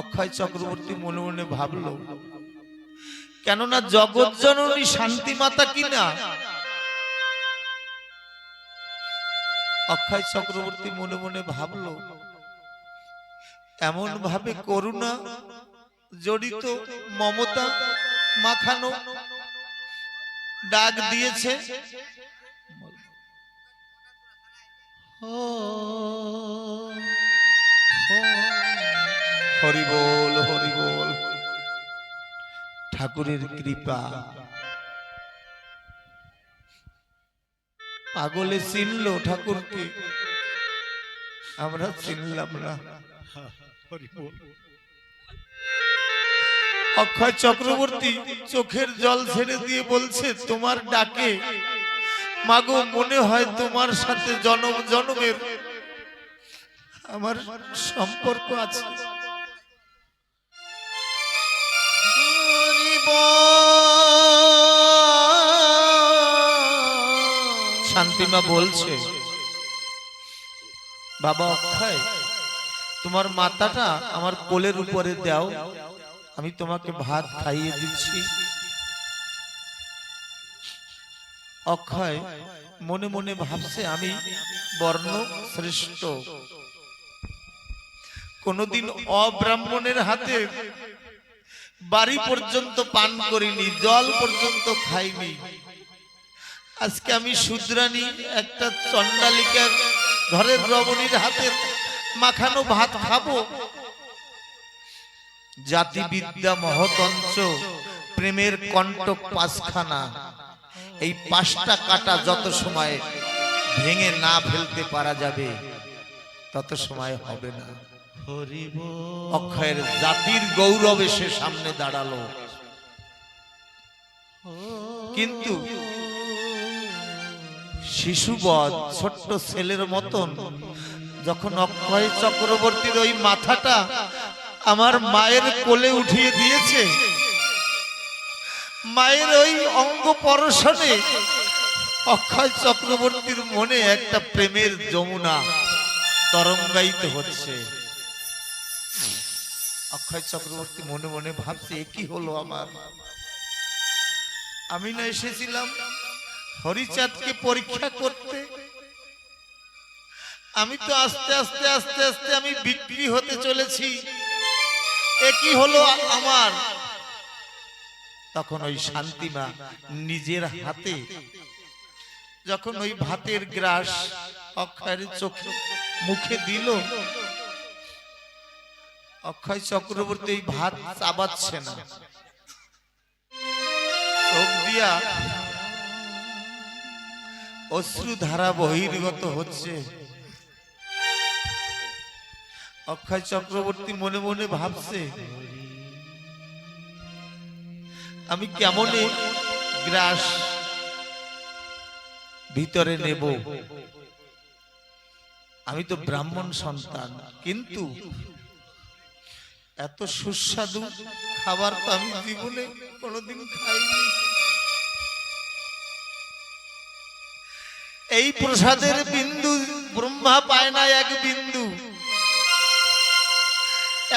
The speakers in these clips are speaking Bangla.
অক্ষয় চক্রবর্তী মনে মনে ভাবলো, কেননা জগৎ জননী শান্তি মাতা কিনা? অক্ষয় চক্রবর্তী মনে মনে ভাবলো, এমন ভাবে করুণা জড়িত মমতা মাখানো ডাক দিয়েছে হরি বল হরি বল। ঠাকুরের কৃপা। পাগলে চিনল ঠাকুরকে। আমরা চিনলাম না। অক্ষয় চক্রবর্তী চোখের জল ছেড়ে দিয়ে বলছে তোমার ডাকে। মাগো মনে হয় তোমার সাথে জনম জনমের আমার সম্পর্ক আছে। শান্তিমা বলছে, বাবা অক্ষয়, তোমার মাথাটা আমার কোলের উপরে দাও, আমি তোমাকে ভাত খাইয়ে দিচ্ছি। অক্ষয় মনে মনে ভাবছে, আমি বর্ণ শ্রেষ্ঠ। কোনদিন অব্রাহ্মণের হাতে বাড়ি পর্যন্ত পান করিনি, জল পর্যন্ত খাইনি। আজকে আমি শুদ্রানি একটা চন্ডালিকার ঘরের রমণীর হাতে মাখানো ভাত খাব। জাতিবিদ্যা মহতঞ্চ প্রেমের কণ্টক পাঁচখানা। এই পাঁচটা কাটা যত সময় ভেঙে না ফেলতে পারা যাবে, তত সময় হবে না। অক্ষয়ের জাতির গৌরবে সে সামনে দাঁড়াল। কিন্তু শিশুবধ ছোট্ট ছেলের মতন, যখন অক্ষয় চক্রবর্তীর ওই মাথাটা আমার মায়ের কোলে উঠিয়ে দিয়েছে, মায়ের ওই অঙ্গ পরশনে অক্ষয় চক্রবর্তীর মনে একটা প্রেমের যমুনা তরঙ্গায়িত হচ্ছে। অক্ষয় চক্রবর্তী মনে মনে ভাবছে কি হলো আমার? আমি না এসেছিলাম হরিচাঁদকে পরীক্ষা করতে। আমি তো আস্তে আস্তে আস্তে আস্তে আমি বিক্রি হতে চলেছি। এ কি হলো আমার? তখন ওই শান্তিমা নিজের হাতে, যখন ওই ভাতের গ্রাস অক্ষয়ের চোখে মুখে দিল, অক্ষয় চক্রবর্তী ভাত চাবাচ্ছে না। চোখ দিয়া অশ্রু ধারা বহির্গত হচ্ছে। অক্ষয় চক্রবর্তী মনে মনে ভাবছে, আমি কেমনে গ্রাস ভিতরে নেব? আমি তো ব্রাহ্মণ সন্তান, কিন্তু এত সুস্বাদু খাবার তো আমি জীবনে কোনোদিন খাইনি। এই প্রসাদের বিন্দু ব্রহ্মা পায় না এক বিন্দু।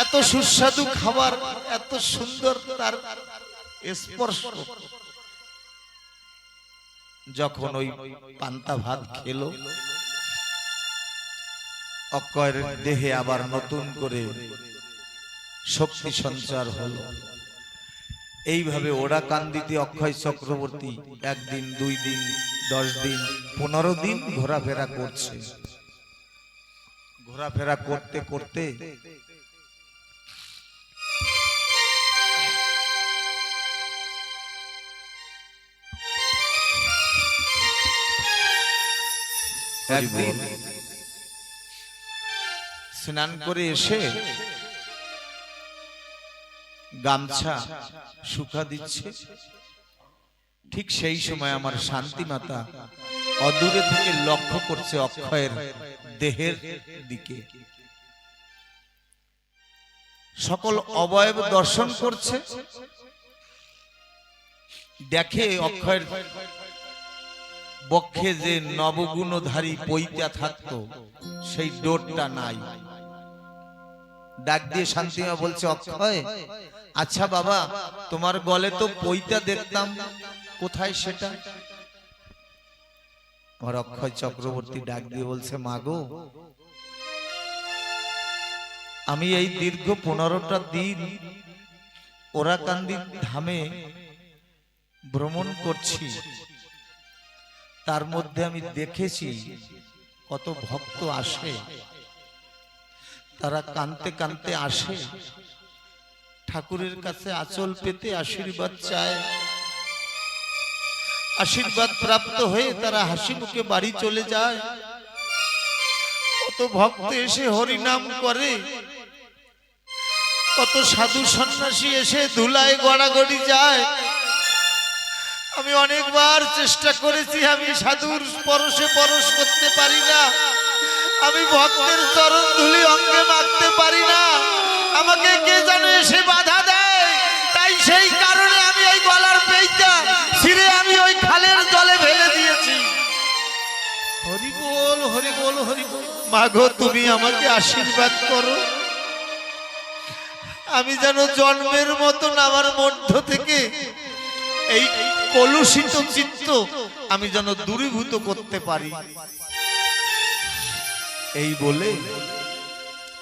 এত সুস্বাদু খাবার, এত সুন্দর তার স্পর্শ। যখন ওই পান্তা ভাত খেলো, অক্ষয়ের দেহে আবার নতুন করে শক্তি সঞ্চার হলো। এইভাবে ওরা কান্দিতে অক্ষয় চক্রবর্তী একদিন, দুই দিন, দশ দিন, পনেরো দিন ঘোরাফেরা করছে। ঘোরাফেরা করতে করতে স্নান করে এসে গামছা শুকা দিচ্ছে। ঠিক সেই সময় আমার শান্তি মাতা অদূরে থেকে লক্ষ্য করছে অক্ষয়ের দেহের দিকে। সকল অবয়ব দর্শন করছে। দেখে অক্ষয়ের বক্ষে যে নবগুণধারী পইতা থাকতো, সেই ডোরটা নাই। ডাক দিয়ে শান্তিমা বলছে, অক্ষয় আচ্ছা বাবা, তোমার গলে তো পইতা দেখতাম। কোথায় সেটা? আমার অক্ষয় চক্রবর্তী ডাক দিয়ে বলছে মাগো আমি এই দীর্ঘ পনেরোটা দিন ওরাকান্দি ধামে ভ্রমণ করছি। তার মধ্যে আমি দেখেছি কত ভক্ত আসে। তারা কানতে কানতে আসে। ঠাকুরের কাছে আচল পেতে আশীর্বাদ চায়। আশীর্বাদ প্রাপ্ত হয়ে তারা হাসি মুখে বাড়ি চলে যায়। কত ভক্ত এসে হরিনাম করে। কত সাধু সন্ন্যাসী এসে ধুলায় গড়াগড়ি যায়। আমি অনেকবার চেষ্টা করেছি, আমি সাধুর পরশে পরশ করতে পারি না। আমি ভক্তের চরণ ধুলি অঙ্গে মাখতে পারি না। আমাকে কে যেন এসে বাধা দেয়? তাই সেই কারণে আমি এই গলার পেইটা ছিঁড়ে আমি ওই খালের জলে ফেলে দিয়েছি। হরি বল হরি বল হরি বল। মাগো তুমি আমাকে আশীর্বাদ করো। আমি যেন জন্মের মতন আমার মধ্য থেকে এই কলুষিত চিত্ত আমি যেন দূরীভূত করতে পারি। এই বলে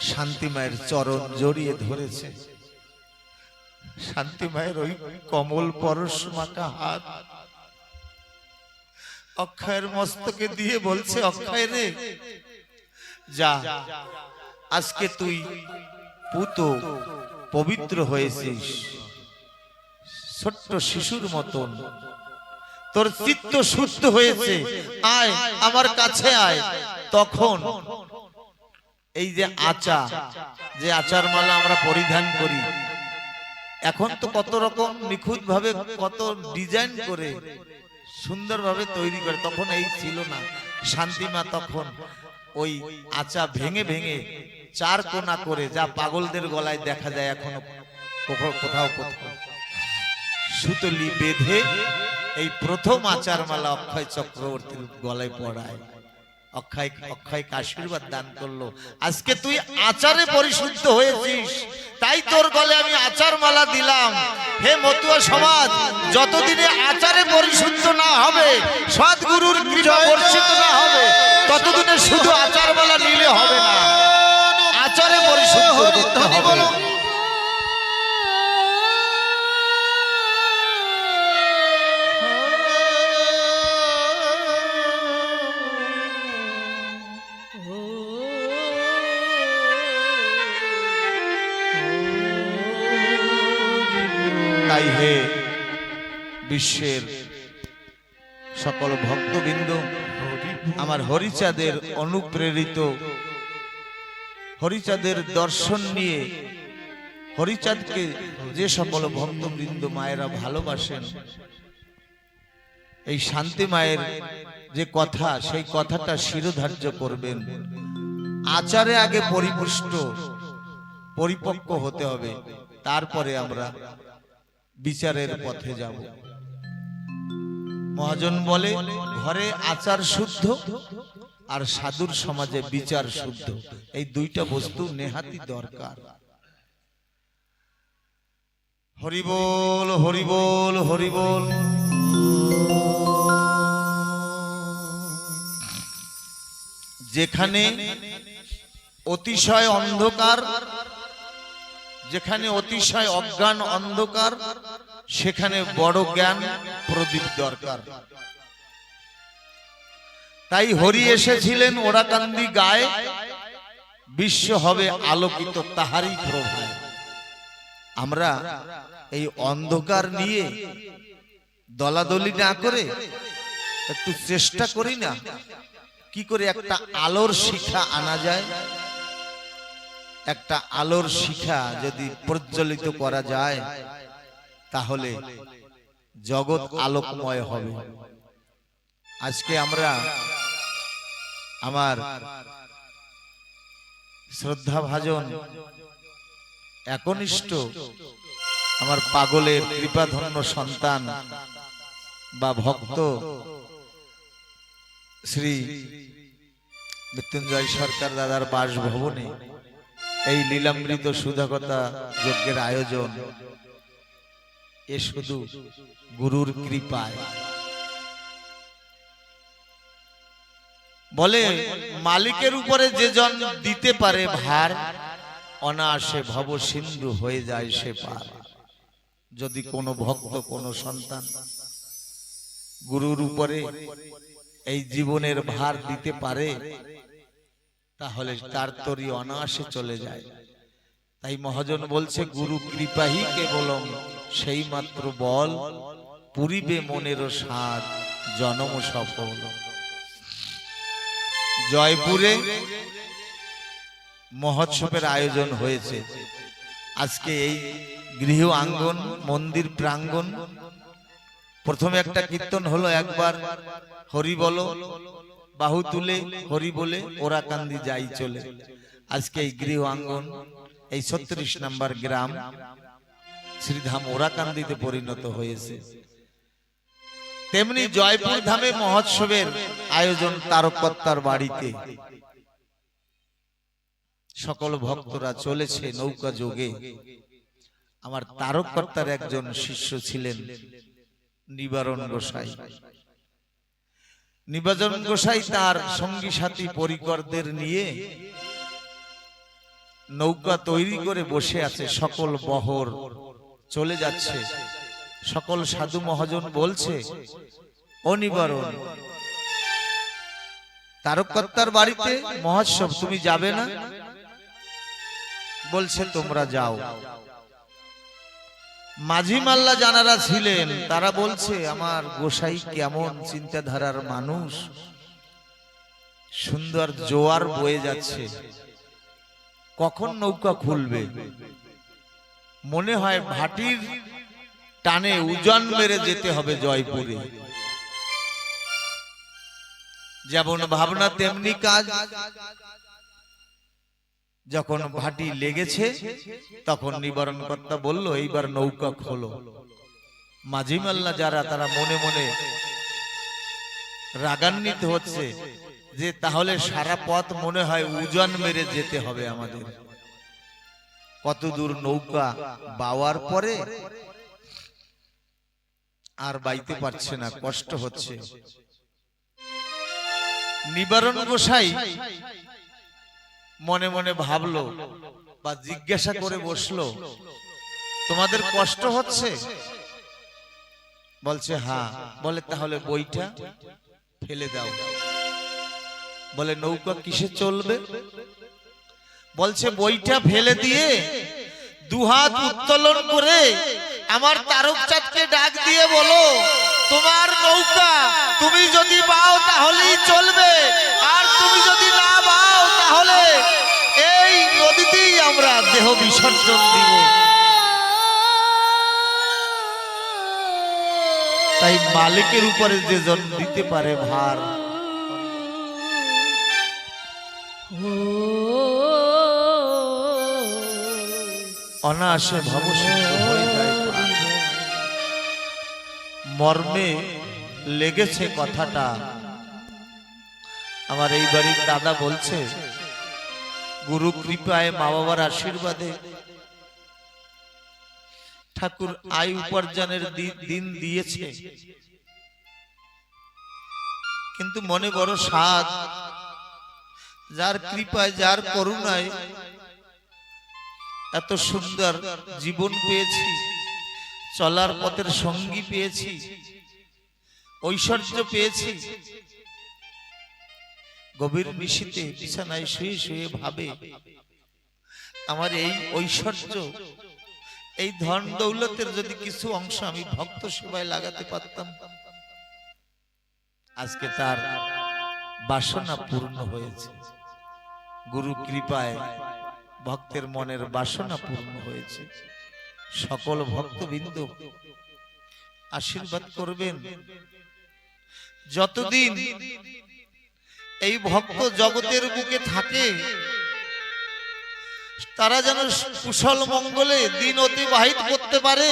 শান্তি মায়ের চরণ জড়িয়ে ধরেছে। শান্তি মায়ের ওই কমল পরশ মাখা হাত। অক্ষয়ের মস্তকে দিয়ে বলছে, অক্ষয় রে, যা, আজকে তুই পুত, পবিত্র হয়েছিস। ছোট্ট শিশুর মতন। তোর চিত্ত সুস্থ হয়েছে। আয়, আমার কাছে আয়। তখন এই যে আচা যে আচার মালা আমরা পরিধান করি, এখন তো কত রকম নিখুঁত ভাবে কত ডিজাইন করে সুন্দরভাবে তৈরি করে, তখন এই ছিল না। শান্তিমা তখন ওই আচা ভেঙে ভেঙে চার কোনা করে, যা পাগলদের গলায় দেখা যায় এখনও কোথাও কোথাও, সুতলি বেঁধে এই প্রথম আচার মালা অক্ষয় চক্রবর্তীর গলায় পড়ায়। অক্ষয় অক্ষয়কে আশীর্বাদ দান করল। আজকে তুই আচারে পরিশুদ্ধ হয়েছিস। তাই তোর গলে আমি আচার মালা দিলাম। হে মতুয়া সমাজ যতদিনে আচারে পরিশুদ্ধ না হবে সদ্গুরুর কৃপা বর্ষিত না হবে ততদিনে শুধু আচার মালা নিলে হবে না। আচারে পরিশুদ্ধ করতে হবে। বিশ্বের সকল ভক্তবৃন্দ, আমার হরিচাঁদের অনুপ্রেরিত, হরিচাঁদের দর্শন নিয়ে হরিচাঁদকে যে সকল ভক্তবৃন্দ মায়েরা ভালোবাসেন, এই শান্তি মায়ের যে কথা, সেই কথাটা শিরোধার্য করবেন। আচারে আগে পরিপুষ্ট, পরিপক্ক হতে হবে, তারপরে আমরা বিচারের পথে যাব। মহাজন বলে, ঘরে আচার শুদ্ধ আর সাধুর সমাজে বিচার শুদ্ধ। এই দুইটা বস্তু নেহাতি দরকার। হরিবোল হরিবোল হরিবোল। যেখানে অতিশয় অন্ধকার, যেখানে অতিশয় অজ্ঞান অন্ধকার সেখানে বড় জ্ঞান, প্রদীপ দরকার। তাই হরি এসেছিলেন ওরাকান্দি গায়ে, বিশ্ব হবে আলোকিত তাহারই প্রভায়। আমরা এই অন্ধকার নিয়ে দলাদলি না করে একটু চেষ্টা করি না, কি করে একটা আলোর শিখা আনা যায়? একটা আলোর শিখা যদি প্রজ্বলিত করা যায় তাহলে জগৎ আলোকময় হবে। আজকে আমরা আমার শ্রদ্ধা ভাজন একনিষ্ঠ আমার পাগলের কৃপাধন্য সন্তান বা ভক্ত শ্রী মৃত্যুঞ্জয় সরকার দাদার বাসভবনে এই লীলামৃত সুধাকতা যজ্ঞের আয়োজন এ শুধু গুরুর কৃপায়। বলে, মালিকের উপরে যে জন দিতে পারে ভার, অনায়াসে ভব সিন্ধু হয়ে যায় সে পার। যদি কোনো ভক্ত, কোনো সন্তান গুরুর উপরে এই জীবনের ভার দিতে পারে, তাহলে তার তরি অনায়াসে চলে যায়। তাই মহাজন বলছে, গুরু কৃপাহি কেবলম সেই মাত্র বল পুরিবে মনেরও স্বাদ, জনম সফল। জয়পুরে মহোৎসবের আয়োজন হয়েছে। আজকে এই গৃহ আঙ্গন, মন্দির প্রাঙ্গণ। প্রথমে একটা কীর্তন হলো একবার, হরি বলো, বাহু তুলে, হরি বলে, ওরা কান্দি যাই চলে। আজকে এই গৃহ আঙ্গন, এই ছত্রিশ নাম্বার গ্রাম। শ্রীধাম ওরাকান্দিতে পরিণত হয়েছে। তেমনি জয়পুর ধামে মহোৎসবের আয়োজন তারকত্তার বাড়িতে। সকল ভক্তরা চলেছে নৌকা যোগে। আমার তারককর্তার একজন শিষ্য ছিলেন নিবারণ গোসাই। নিবারণ গোসাই তার সঙ্গী সাথী পরিকরদের নিয়ে নৌকা তৈরি করে বসে আছে সকল বহর চলে যাচ্ছে। সকল সাধু মহাজন বলছে, অনিবারণ। নিবারণ তারককর্তার বাড়িতে মহোৎসব, তুমি যাবে না? বলছে, তোমরা যাও। মাঝি মাল্লা জানারা ছিলেন, তারা বলছে, আমার গোসাই কেমন চিন্তাধারার মানুষ। সুন্দর জোয়ার বয়ে যাচ্ছে। কখন নৌকা খুলবে? মনে হয় ভাটির টানে উজান মেরে যেতে হবে জয়পুরে। যেমন ভাবনা, তেমনি কাজ। যখন ভাটি লেগেছে, তখন নিবারণ কর্তা বলল, এইবার নৌকা খোলো। মাঝি মাল্লা যারা, তারা মনে মনে রাগান্বিত হচ্ছে যে, তাহলে সারা পথ মনে হয় উজান মেরে যেতে হবে আমাদের। কত দূর নৌকা বাওয়ার পরে আর বাইতে পারছে না, কষ্ট হচ্ছে। নিবারণ গোসাই মনে মনে ভাবলো বা জিজ্ঞাসা করে বসল, তোমাদের কষ্ট হচ্ছে? বলছে হ্যাঁ বলে, তাহলে বইটা ফেলে দাও। বলে, নৌকা কিসে চলবে? বলছে বইটা ফেলে দিয়ে দুহাত উত্তোলন করে আমার তারক চাঁদকে ডাক দিয়ে বলো তোমার নৌকা তুমি যদি পাও তাহলেই চলবে আর তুমি যদি না পাও তাহলে এই নদীতেই আমরা দেহ বিসর্জন দিব। তাই মালিকের উপরে যে জন দিতে পারে ভার অনায়াসে ভবসিদ্ধ মর্মে লেগেছে কথাটা। আমার এই বাড়ির দাদা বলছে, গুরু কৃপায় মা বাবার আশীর্বাদে ঠাকুর আয় উপার্জনের দিন দিয়েছে। কিন্তু মনে বড় স্বাদ, যার কৃপায়, যার করুণায় এত সুন্দর জীবন পেয়েছি, চলার পথের সঙ্গী পেয়েছি, ঐশ্বর্য পেয়েছি। গভীর নিশীতে, বিছানায় শুয়ে শুয়ে ভাবে, আমার এই ঐশ্বর্য, এই ধন দৌলতের যদি কিছু অংশ আমি ভক্ত সেবায় লাগাতে পারতাম, আজকে তার বাসনা পূর্ণ হয়েছে। গুরু কৃপায় ভক্তের মনের বাসনা পূর্ণ হয়েছে। সকল ভক্তবৃন্দ আশীর্বাদ করবেন। যতদিন এই ভক্ত জগতের বুকে থাকে, তারা যেন কুশল মঙ্গলে দিন অতিবাহিত করতে পারে।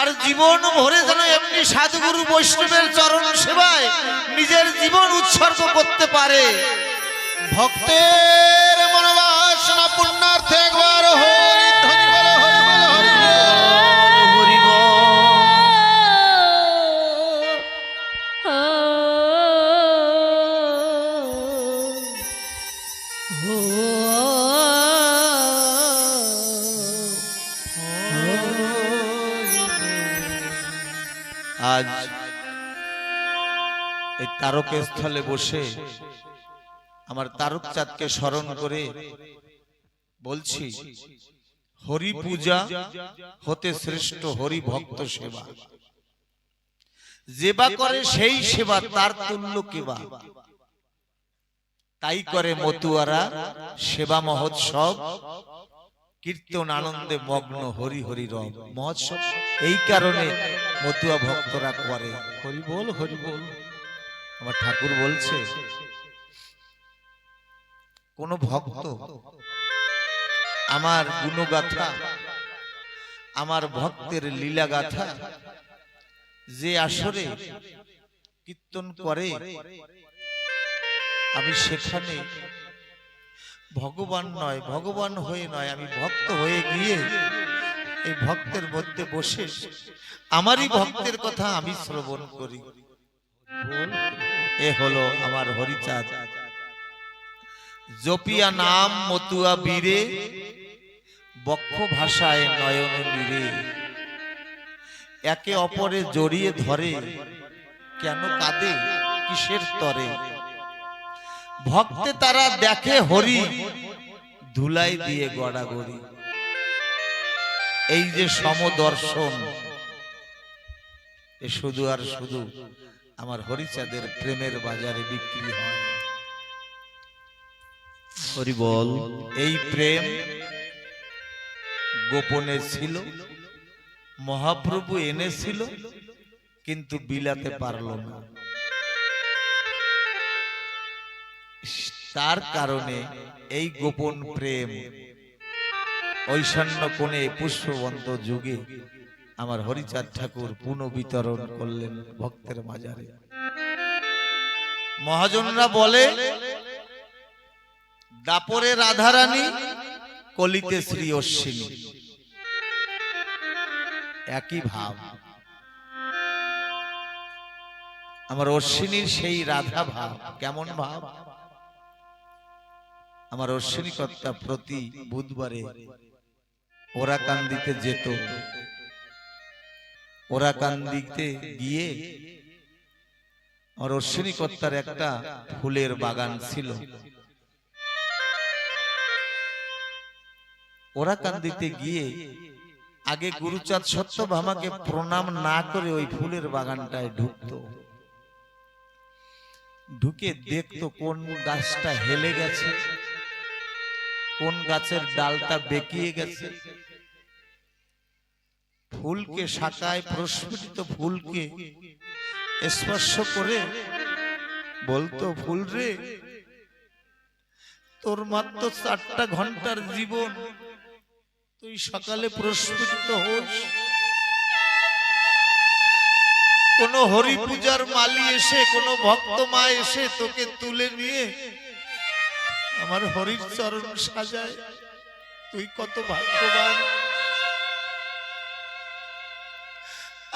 আর জীবন ভরে যেন এমনি সাধুগুরু বৈষ্ণবের চরণ সেবায় নিজের জীবন উৎসর্গ করতে পারে। ভক্তের তারকের স্থলে বসে আমার তারক চাঁদকে স্মরণ করে বলছি, হরি পূজা হতে শ্রেষ্ঠ হরি ভক্ত সেবা। যেবা করে সেই সেবা, তার তুল্য কেবা তাই করে মতুয়ারা সেবা মহোৎসব, কীর্তন আনন্দে মগ্ন হরি হরি রব। মহোৎসব, এই কারণে মতুয়া ভক্তরা করে। হরি বল হরি বল। আমার ঠাকুর বলছে, কোন ভক্ত আমার গুণগাথা, আমার ভক্তের লীলা গাথা যে আসরে কীর্তন করে, আমি সেখানে ভগবান নয়, ভগবান হয়ে নয়, আমি ভক্ত হয়ে গিয়ে এই ভক্তের মধ্যে বসে, আমারই ভক্তের কথা আমি শ্রবণ করি। এ হলো আমার হরিচাঁদ। জপিয়া নাম মতুয়া বীরে, বক্ষ ভাষায় নয়ন নীরে। একে অপরে জড়িয়ে ধরে, কেন কাঁদে, কিসের তরে? ভক্তে তারা দেখে হরি, ধুলাই দিয়ে গড়াগড়ি। এই যে সমদর্শন, এ শুধু আর শুধু আমার হরিচাঁদের প্রেমের বাজারে বিক্রি হয়। হরি বল। এই প্রেম গোপনে ছিল মহাপ্রভু এনেছিল কিন্তু বিলাতে পারল না। তার কারণে এই গোপন প্রেম ঐশান্য কোণে পুষ্পবন্ত যুগে আমার হরিচাঁদ ঠাকুর পুনঃ বিতরণ করলেন ভক্তের মাজারে মহাজনরা বলে, দাপরে রাধারানী, কলিতে শ্রী অশ্বিনী। একই ভাব। আমার অশ্বিনীর সেই রাধা ভাব, কেমন ভাব? আমার অশ্বিনী কর্তা প্রতি বুধবারে ওরা কান্দিতে যেত। ওরা কান্দিতে গিয়ে আমার অশ্বিনী একটা ফুলের বাগান ছিল। ওরা কান্দিতে গিয়ে আগে গুরুচাঁদ সত্যভামাকে প্রণাম না করে ওই ফুলের বাগানটায় ঢুকতো। ঢুকে দেখতো কোন গাছটা হেলে গেছে, কোন গাছের ডালটা বেঁকিয়ে গেছে। ফুলকে শাখায় প্রস্ফুটিত ফুলকে স্পর্শ করে বলতো ফুল রে তোর মাত্র চারটা ঘণ্টার জীবন। তুই সকালে প্রস্ফুটিত হোস। কোন হরি পূজার মালি এসে কোন ভক্ত মা এসে তোকে তুলে নিয়ে আমার হরির চরণ সাজায়। তুই কত ভাগ্যবান।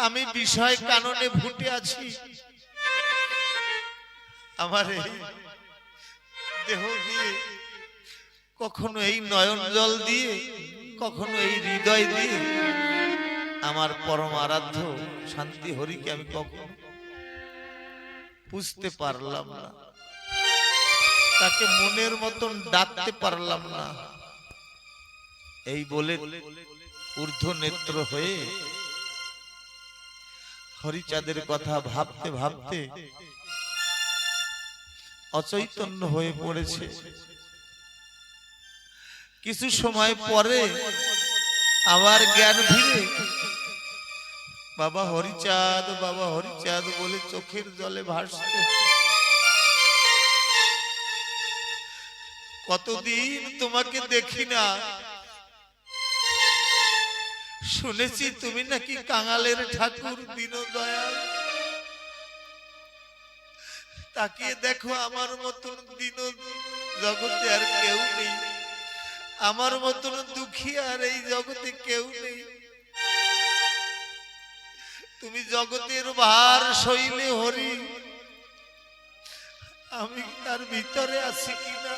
আমি বিষয় কাননে ভুটে আছি। আমার এই দেহ দিয়ে কখনো এই নয়ন জল দিয়ে, কখনো এই হৃদয় দিয়ে আমার পরম আরাধ্য শান্তি হরিকে আমি কখনো বুঝতে পারলাম না। তাকে মনের মতন ডাকতে পারলাম না। এই বলে ঊর্ধ্ব নেত্র হয়ে হরিচাঁদের কথা ভাবতে ভাবতে অচৈতন্য হয়ে পড়েছে। কিছু সময় পরে আবার জ্ঞান ফিরে। বাবা হরিচাঁদ বাবা হরিচাঁদ বলে চোখের জলে ভাসছে। কতদিন তোমাকে দেখি না। শুনেছি তুমি নাকি কাঙালের ঠাকুর, দীনদয়াল। তাকিয়ে দেখো আমার মতন দিন জগতে আর কেউ নেই। আমার মতন দুঃখী আর এই জগতে কেউ নেই। তুমি জগতের ভার শৈলে হরি। আমি তার ভিতরে আছি কিনা?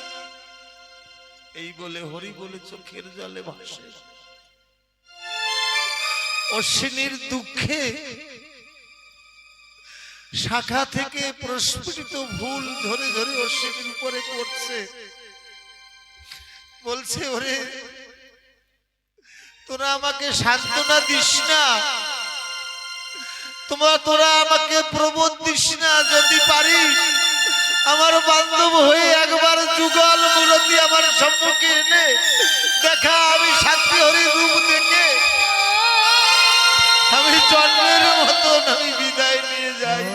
এই বলে হরি বলে চোখের জলে ভাসে। অশ্বিনীর দুঃখে শাখা থেকে প্রস্ফুটিত ভুল ধরে ধরে অশ্বিনীর উপরে করছে বলছে, ওরে, তোরা আমাকে সান্ত্বনা দিস না। তোমরা, তোরা আমাকে প্রবোধ দিস না। যদি পারিস, আমার বান্ধব হয়ে একবার যুগল মূলতি আমার সম্মুখে এনে দেখা, আমি সাক্ষী হরি রূপ দেখে আমি জন্মের মতন আমি বিদায় নিয়ে যাই।